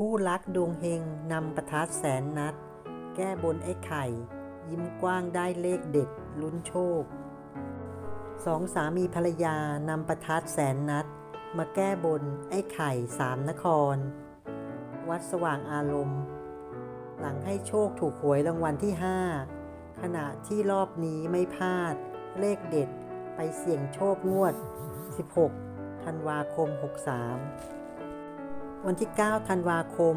คู่รักดวงเฮงนำประทัดแสนนัด แก้บนไอ้ไข่ ยิ้มกว้างได้เลขเด็ดลุ้นโชคสองสามีภรรยานำประทัดแสนนัด มาแก้บนไอ้ไข่สามนคร วัดสว่างอารมณ์ หลังให้โชคถูกหวยรางวัลที่ 5 ขณะที่รอบนี้ไม่พลาด เลขเด็ดไปเสี่ยงโชคงวด 16 ธันวาคม 63 วันที่ 9 ธันวาคม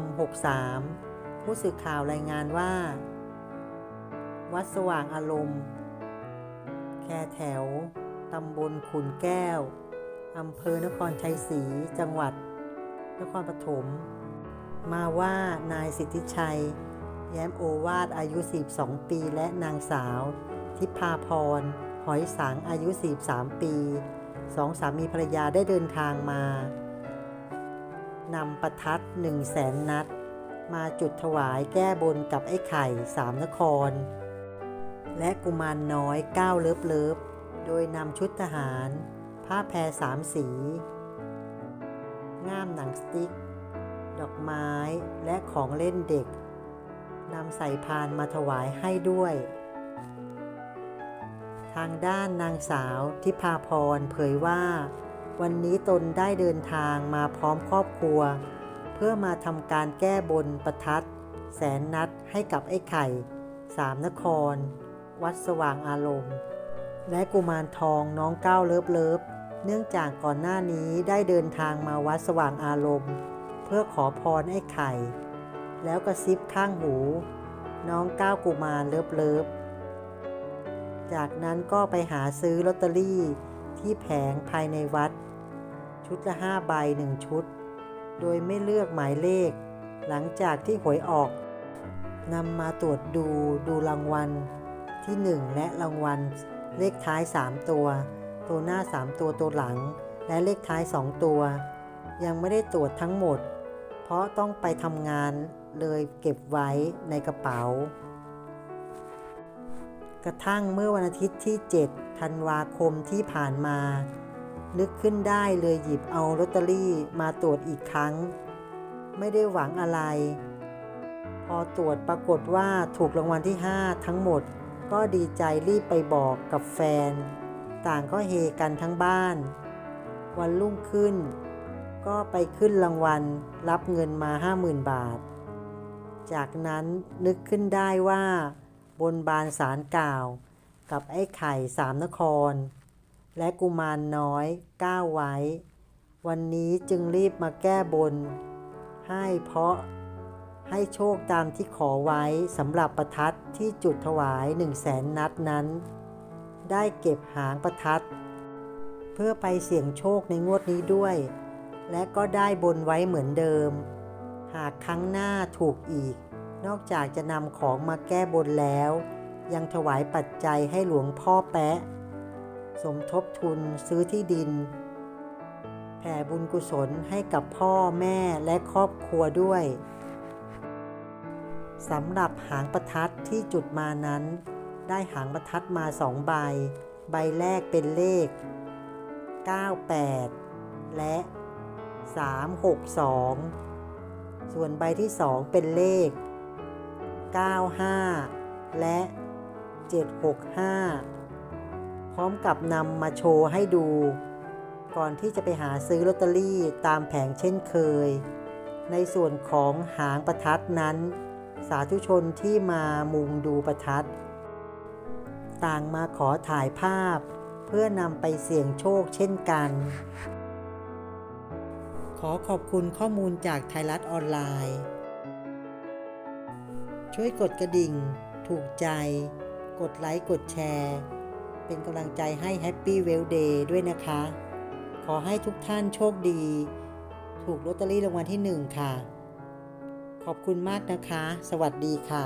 63 ผู้สื่อข่าวรายงานว่า วัดสว่างอารมณ์ แคแถว ตำบลขุนแก้ว อำเภอนครชัยศรี จังหวัด นครปฐม มาว่านายสิทธิชัย แย้มโอวาทอายุ 42 ปีและนางสาว ทิพาพร หอยสังอายุ 43 ปี สองสามีภรรยาได้เดินทางมา นำประทัด1 0 0 0 0แสนนัด มาจุดถวายแก้บนกับไอ้ไข่สามนคร และกุมารน้อยก้าวเลิฟเลิฟโดยนำชุดทหาร ผ้าแพรสามสี ง่ามหนังสติ๊ก ดอกไม้และของเล่นเด็กนำใส่พานมาถวายให้ด้วย ทางด้านนางสาวทิพาพรเผยว่า วันนี้ตนได้เดินทางมาพร้อมครอบครัว เพื่อมาทำการแก้บนประทัด แสนนัดให้กับไอ้ไข่ สามนคร วัดสว่างอารมณ์ และกุมารทองน้องก้าวเลิฟเลิฟเนื่องจากก่อนหน้านี้ได้เดินทางมาวัดสว่างอารมณ์ เพื่อขอพรไอ้ไข่ แล้วกระซิบข้างหู น้องก้าวกุมารเลิฟเลิฟจากนั้นก็ไปหาซื้อลอตเตอรี่ ที่แผงภายในวัด ชุดละห้าใบหนึ่งชุด โดยไม่เลือกหมายเลข หลังจากที่หวยออกนำมาตรวจดูดูรางวัลที่ 1 และรางวัลเลขท้าย 3 ตัว ตัวหน้า 3 ตัวตัวหลัง และเลขท้าย 2 ตัว ยังไม่ได้ตรวจทั้งหมด เพราะต้องไปทำงานเลยเก็บไว้ในกระเป๋า ระทั่งเมื่อวันอาทิตย์ที่ 7 ธันวาคมที่ผ่านมานึกขึ้นได้เลยหยิบเอาลอตเตอรี่มาตรวจอีกครั้ง ไม่ได้หวังอะไร พอตรวจปรากฏว่าถูกรางวัลที่ 5 ทั้งหมด ก็ดีใจรีบไปบอกกับแฟน ต่างก็เฮกันทั้งบ้าน วันรุ่งขึ้น ก็ไปขึ้นรางวัลรับเงินมา 50,000 บาท จากนั้นนึกขึ้นได้ว่า บนบานสารกล่าว กับไอ้ไข่สามนคร และกุมารน้อยก้าวไว้ วันนี้จึงรีบมาแก้บน ให้เพราะให้โชคตามที่ขอไว้สำหรับประทัดที่จุดถวาย1 0 0 0 0แสนนัดนั้น ได้เก็บหางประทัด เพื่อไปเสี่ยงโชคในงวดนี้ด้วย และก็ได้บนไว้เหมือนเดิม หากครั้งหน้าถูกอีก นอกจากจะนำของมาแก้บนแล้ว ยังถวายปัจจัยให้หลวงพ่อแปะ สมทบทุนซื้อที่ดิน แผ่บุญกุศลให้กับพ่อแม่และครอบครัวด้วยสำหรับหางประทัดที่จุดมานั้น ได้หางประทัดมาสองใบ ใบแรกเป็นเลข 98 และ 362 ส่วนใบที่สองเป็นเลข 95 และ 765 พร้อมกับนำมาโชว์ให้ดู ก่อนที่จะไปหาซื้อลอตเตอรี่ตามแผงเช่นเคย ในส่วนของหางประทัดนั้น สาธุชนที่มามุงดูประทัด ต่างมาขอถ่ายภาพ เพื่อนำไปเสี่ยงโชคเช่นกันขอขอบคุณข้อมูลจากไทยรัฐออนไลน์ ช่วยกดกระดิ่ง ถูกใจ กดไลค์ กดแชร์ เป็นกำลังใจให้ Happy Well Day ด้วยนะคะ ขอให้ทุกท่านโชคดี ถูกลอตเตอรี่รางวัลที่หนึ่งค่ะ ขอบคุณมากนะคะ สวัสดีค่ะ